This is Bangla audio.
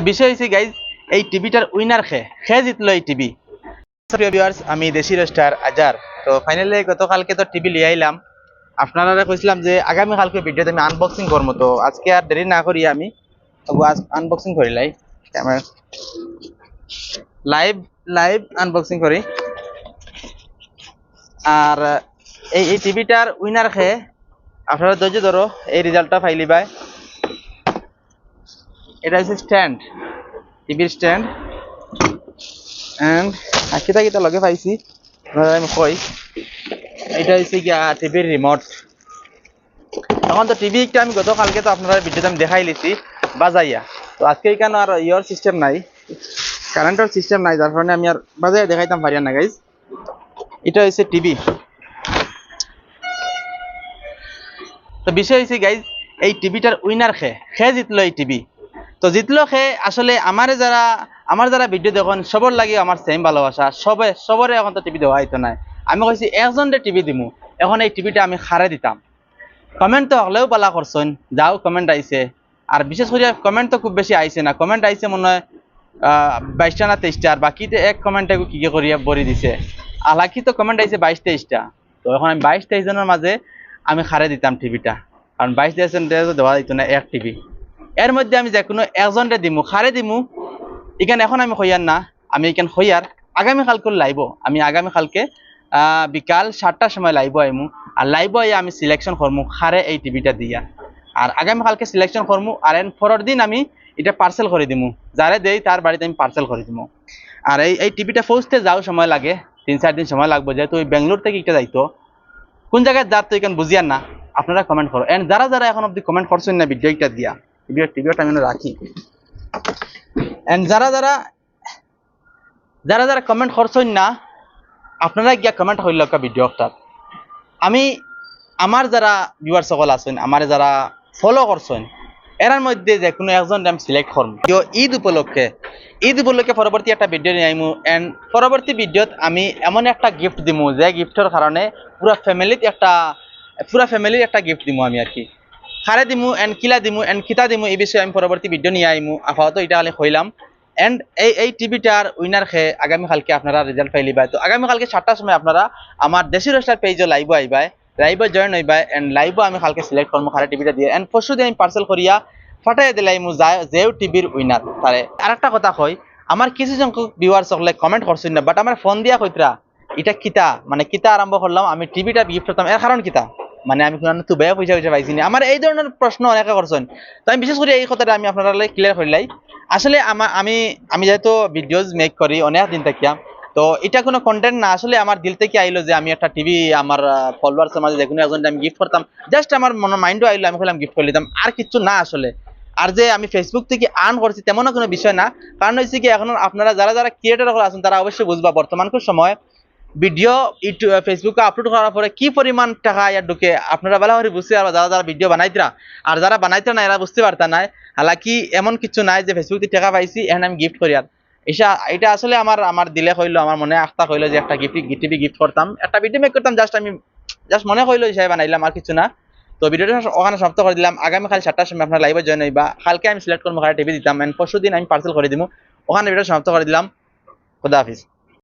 তো বিষয় হয়েছে গাইজ এই টিভিটার উইনার খে খে জিতলো এই টিভি? ভিউয়ার্স আমি দেশি স্টার আজার। তো ফাইনালি গতকালকে তো টিভি লিয়ে আইলাম। আপনারা কইছিলাম যে আগামী কালকে ভিডিওতে আমি আনবক্সিং করব তো আজকে আর দেরি না করি আমি আজ আনবক্সিং করি লাই ক্যামেরা লাইভ লাইভ আনবক্সিং করি। আর, এই এই টিভিটার উইনার খেয়ে আপনারা ধৈর্য ধরো, এই রেজাল্টটা ফাইলি বাই এটা হচ্ছে স্ট্যান্ড টিভির স্ট্যান্ড এন্ড কিতা কিতা লগে পাইছি? আমি কই। এটা হচ্ছে গিয়া টিভির রিমোট এখন তো টিভি একটা আমি গতকালকে তো আপনারা ভিডিওতে আমি দেখাই লিছি, বাজাইয়া। তো আজকে এখানে আর ইয়র সিস্টেম নাই। কারেন্টের সিস্টেম নাই যার কারণে আমি আর বাজাইয়া দেখাইতাম পারি না গাইজ এটা হচ্ছে টিভি তো বিষয় হয়েছে গাইজ এই টিভিটার উইনার খে? খে জিতলো এই টিভি তো জিতলো খে আসলে আমারে যারা আমার যারা ভিডিও দেখুন সবর লাগে আমার সেম ভালোবাসা। সবে সবরে এখন তো টিভি দেওয়া হইতো নাই। আমি কইছি একজনরে টিভি দিমু। এখন এই টিভিটা আমি খারে দিতাম কমেন্ট তো হলেও পালা করছেন যাও কমেন্ট আইছে আর বিশেষ করে কমেন্ট তো খুব বেশি আইছে না। কমেন্ট আইছে মনে হয় বাইশটা না তেইশটা আর বাকিতে এক কমেন্টে কি কি করিয়া ভরি দিছে। আলাকি তো কমেন্ট আইছে বাইশ তেইশটা তো এখন আমি বাইশ তেইশ জনের মাঝে আমি খারে দিতাম টিভিটা কারণ বাইশ তেইশ জন দেওয়া দিত না এক টিভি এর মধ্যে আমি যে কোনো একজনরে দিমু খারে দিমু? এখানে এখন আমি হইয়ার না আমি এখানে হইয়ার আগামী কালকে লাইব আমি আগামী কালকে আহ, বিকাল সাতটার সময় লাইব আইমু আর লাইব আইয়া আমি সিলেকশন করমু খারে এই টিভিটা দিয়া। আর আগামী কালকে সিলেকশন করমু আর এন পরের দিন আমি এটা পার্সেল করে দিমু যারে দেই তার বাড়িতে আমি পার্সেল করে দিমু। আর এই এই টিভিটা পৌঁছতে যাও সময় লাগে তিন চার দিন সময় লাগবে যেহেতু ওই বেঙ্গলোর থেকে এটা যাইতো। কোন জায়গায় যার তো এখানে বুঝিয়ার না আপনারা কমেন্ট করো। এন্ড যারা যারা এখন অব্দি কমেন্ট করছেন না ভিডিওটা দিয়া ভিডিও টিভিটা আমি রাখি। এন্ড যারা যারা যারা যারা কমেন্ট করছেন না আপনারা গিয়া কমেন্ট হইল ভিডিওটা আমি আমার যারা ভিউয়ার সকল আছেন আমার যারা ফলো করছেন এরার মধ্যে যে কোনো একজন আমি সিলেক্ট কিয় ঈদ উপলক্ষে ঈদ উপলক্ষে পরবর্তী একটা ভিডিও নিয়ে আইমু। এন্ড পরবর্তী ভিডিওত আমি এমন একটা গিফট দিমু, যে গিফটের কারণে পুরা ফ্যামিলিত একটা পুরা ফ্যামিলির একটা গিফট দিমু আমি আর কি। খারে দিমু এন্ড কিলা দিমু এন্ড কিতা দিমু, এই বিষয়ে আমি পরবর্তী ভিডিও নিয়ে আইমু। আপাতত এটা হলে হইলাম এন্ড এই এই টিভিটার উইনার খে আগামীকালকে আপনারা রেজাল্ট পাইলিবাই। তো আগামীকালকে সাতটার সময় আপনারা আমার দেশি রোস্টার পেজও লাইভ আইবাই লাইভে জয়েন হইবাই। এন্ড লাইভও আমি কালকে সিলেক্ট করব খারে টিভিটা দিয়ে। এন্ড পরশু দিন আমি পার্সেল করিয়া ফাটাই দিলাই মু যেও টিভির উইনার তারে আর একটা কথা কই আমার কিছু সংখ্যক ভিউয়ার সকলে কমেন্ট করছেন না বাট আমার ফোন দিয়া কইতরা এটা কিতা? মানে কিতা আরম্ভ করলাম আমি টিভিটা গিফট করতাম এর কারণ কিতা? মানে আমি কোনো তো বেয়া পয়সা পয়সা পাইছি আমার এই ধরনের প্রশ্ন অনেকে করছেন তো আমি বিশেষ করে এই কথাটা আমি আপনারা ক্লিয়ার করিলাই আসলে আমার আমি আমি যেহেতু ভিডিওজ মেক করি অনেক দিন থাকিয়া, তো এটা কোনো কন্টেন্ট না আসলে আমার দিল থেকে আইলো যে আমি একটা টিভি আমার ফলোয়ার্সের মাঝে যে কোনো আমি গিফট করতাম জাস্ট আমার মনে মাইন্ডও আইলো আমি বললাম গিফট করে দিতাম। আর কিছু না আসলে। আর যে আমি ফেসবুক থেকে আর্ন করছি তেমনও কোনো বিষয় না। কারণ হচ্ছে কি এখন আপনারা যারা যারা ক্রিয়েটার আছেন, তারা অবশ্যই বুঝবা বর্তমানকার সময় ভিডিও ইউটিউব ফেসবুকে আপলোড করার পরে কি পরিমাণ টাকা ইয়ার ঢুকে, আপনারা ভালো করে বুঝতে পারবা যারা যারা ভিডিও বানাইতরা আর যারা বানাইতে না এরা বুঝতে পারতা নাই। হালাকি এমন কিছু নাই যে ফেসবুক টাকা পাইছি এখন আমি গিফট করি আর এটা এটা আসলে আমার আমার দিলে কইলো আমার মনে আস্থা কইলো যে একটা গিফট টিভি গিফট করতাম। একটা ভিডিও মেক করতাম জাস্ট আমি জাস্ট মনে কইলো হিসাবে বানাইলাম আর কিছু না। তো ভিডিওটা ওখানে সমাপ্ত করে দিলাম। আগামীকাল সাতটার সময় আপনার লাইভে জয়েন হইবা। কালকে আমি সিলেক্ট করব টিভি দিতাম এন্ড পরশু দিন আমি পার্সেল করে দিব ওখানে ভিডিও সমাপ্ত করে দিলাম। খুদা হাফিজ।